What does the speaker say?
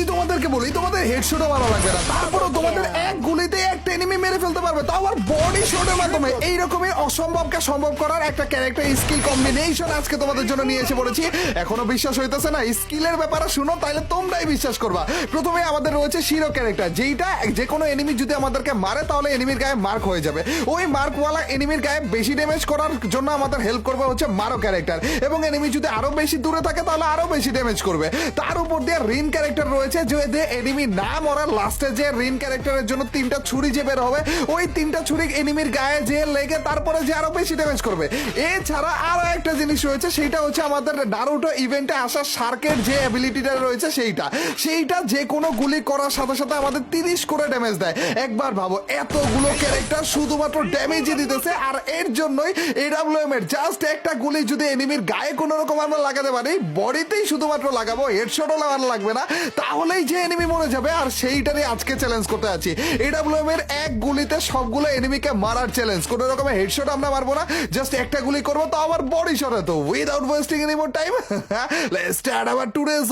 যদি তোমাদেরকে বলি তোমাদের হেডশটও ভালো লাগবে না। তারপরে তোমাদের গুলিতে একটা এনিমি মেরে ফেলতে পারবে। তাও আবার বডি শটের মাধ্যমে এইরকমই অসম্ভবকে সম্ভব করার একটা ক্যারেক্টার স্কিল কম্বিনেশন আজকে তোমাদের জন্য নিয়ে এসে পড়েছি। এখনও বিশ্বাস হইতেছে না স্কিলের ব্যাপারে শুনো তাহলে তোমরাই বিশ্বাস করবা। প্রথমে আমাদের রয়েছে শিরো ক্যারেক্টার যেইটা যে কোনো এনিমি যদি আমাদেরকে মারে, তাহলে এনিমির গায়ে মার্ক হয়ে যাবে। ওই মার্কওয়ালা এনিমির গায়ে বেশি ড্যামেজ করার জন্য আমাদের হেল্প করবে হচ্ছে মারো ক্যারেক্টার এবং এনিমি যদি আরও বেশি দূরে থাকে, তাহলে আরও বেশি ড্যামেজ করবে। তার উপর দিয়ে রিন ক্যারেক্টার রয়েছে, যে এনিমি না মরার লাস্টে যে রিন ক্যারেক্টারের জন্য তিনটা ছুরি যে বের হবে, ওই তিনটা ছুরি এনিমির গায়ে যে লেগে তারপরে যে আরও বেশি ড্যামেজ করবে। এছাড়া আরও একটা জিনিস রয়েছে, সেইটা হচ্ছে আমাদের নারুটো ইভেন্টে আসা শার্কের যে অ্যাবিলিটিটা রয়েছে, সেইটা। সেইটা যে কোনো গুলি করার সাথে সাথে আমাদের তিরিশ করে ড্যামেজ দেয়। একবার ভাবো, এতগুলো ক্যারেক্টার শুধুমাত্র ড্যামেজই দিতেছে, আর এর জন্যই এডাব্লিউএম এর জাস্ট একটা গুলি যদি এনিমির গায়ে কোনো রকম আমরা লাগাতে পারি, বডিতেই শুধুমাত্র লাগাবো হেডশটও লাগানো লাগবে না, তাহলেই যে এনিমি মরে যাবে, আর সেইটারই আজকে চ্যালেঞ্জ করতে আছি এডাব্লিউএম এর এক গুলিতে সবগুলো এনিমিকে মারার চ্যালেঞ্জ কোনো রকমের হেডশট আমরা মারবো না জাস্ট একটা গুলি করব, তো আবার বডি শটে তো। Without wasting any more time let's start our today's